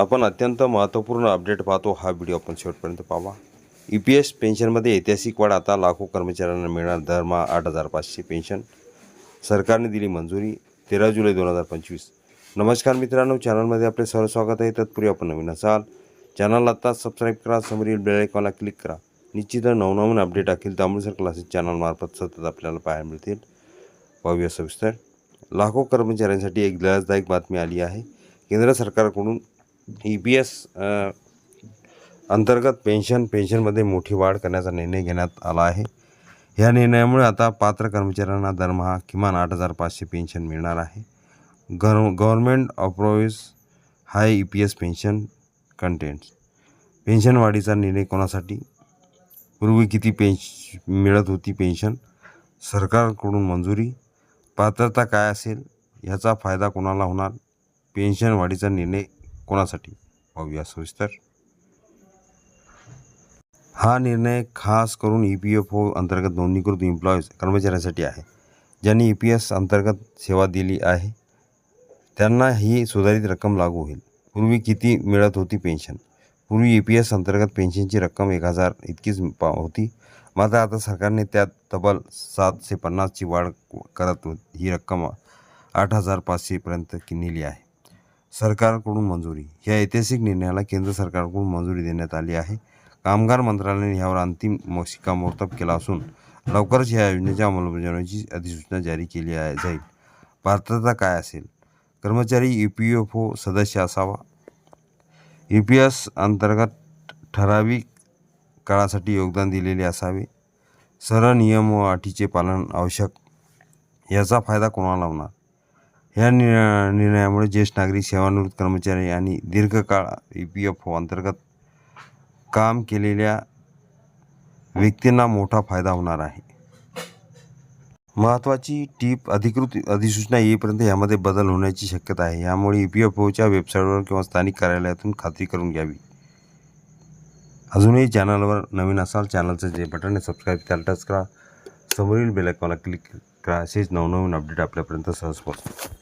आपण अत्यंत महत्त्वपूर्ण अपडेट पाहतो. हा व्हिडिओ आपण शेवटपर्यंत पाहा ई पी एस पेन्शनमध्ये ऐतिहासिक वाढ आता लाखो कर्मचाऱ्यांना मिळणार. दरमहा आठ हजार पाचशे पेन्शन. सरकारने दिली मंजुरी. तेरा जुलै दोन हजार पंचवीस. नमस्कार मित्रांनो. चॅनलमध्ये आपले सर्व स्वागत आहे. तत्पूर्वी आपण नवीन असाल चॅनल आता सबस्क्राईब करा. समोरील बेलायकॉनला क्लिक करा. निश्चित नवनवीन अपडेट टाकील त्यामुळे सर क्लासेस चॅनलमार्फत सतत आपल्याला पाहायला मिळतील. पाहूया सविस्तर. लाखो कर्मचाऱ्यांसाठी एक दिलासदायक बातमी आली आहे. केंद्र सरकारकडून ई पी एस अंतर्गत पेन्शन पेन्शनमध्ये मोठी वाढ करण्याचा निर्णय घेण्यात आला आहे. या निर्णयामुळे आता पात्र कर्मचाऱ्यांना दरमहा किमान आठ हजार पाचशे पेन्शन मिळणार आहे. गर government approves high E P S pension contents pension वाढीचा निर्णय कोणासाठी? पूर्वी किती पेन्श मिळत होती पेन्शन? सरकारकडून मंजुरी? पात्रता काय असेल? ह्याचा फायदा कोणाला होणार? पेन्शन वाढीचा निर्णय कोणासाठी? पाहूया सविस्तर. हा निर्णय खास करून ई पी एफ ओ अंतर्गत नोंदणीकृत एम्प्लॉईज कर्मचाऱ्यांसाठी आहे. ज्यांनी ई पी एस अंतर्गत सेवा दिली आहे त्यांना ही सुधारित रक्कम लागू होईल. पूर्वी किती मिळत होती पेन्शन पूर्वी ई पी एस अंतर्गत पेन्शनची रक्कम एक हजार इतकीच पा होती. मात्र आता सरकारने त्यात तब्बल सातशे पन्नासची वाढ करत ही रक्कम आठ हजार पाचशेपर्यंत की नेली आहे. सरकारकडून मंजुरी. या ऐतिहासिक निर्णयाला केंद्र सरकारकडून मंजुरी देण्यात आली आहे. कामगार मंत्रालयाने यावर अंतिम शिक्कामोर्तब केला असून लवकरच या योजनेच्या अंमलबजावणीची अधिसूचना जारी केली आहे जाईल. पात्रता काय असेल? कर्मचारी ई पी एफ ओ सदस्य असावा? ई पी एस अंतर्गत ठराविक काळासाठी योगदान दिलेले असावे? सरळ नियम व अटीचे पालन आवश्यक? याचा फायदा कोणाला होणार? या नि निर्णयामुळे ज्येष्ठ नागरिक सेवानिवृत्त कर्मचारी आणि दीर्घकाळ ई पी एफ ओ अंतर्गत काम केलेल्या व्यक्तींना मोठा फायदा होणार आहे. महत्त्वाची टीप अधिकृत अधिसूचना येईपर्यंत यामध्ये बदल होण्याची शक्यता आहे. यामुळे ई पी एफ ओच्या वेबसाईटवर किंवा स्थानिक कार्यालयातून खात्री करून घ्यावी. अजूनही चॅनलवर नवीन असाल चॅनलचं जे बटन आहे सबस्क्राईब त्याला टच करा. समोरील बेलायकॉनला क्लिक करा. असेच नवनवीन अपडेट आपल्यापर्यंत सहज पोहोचतील.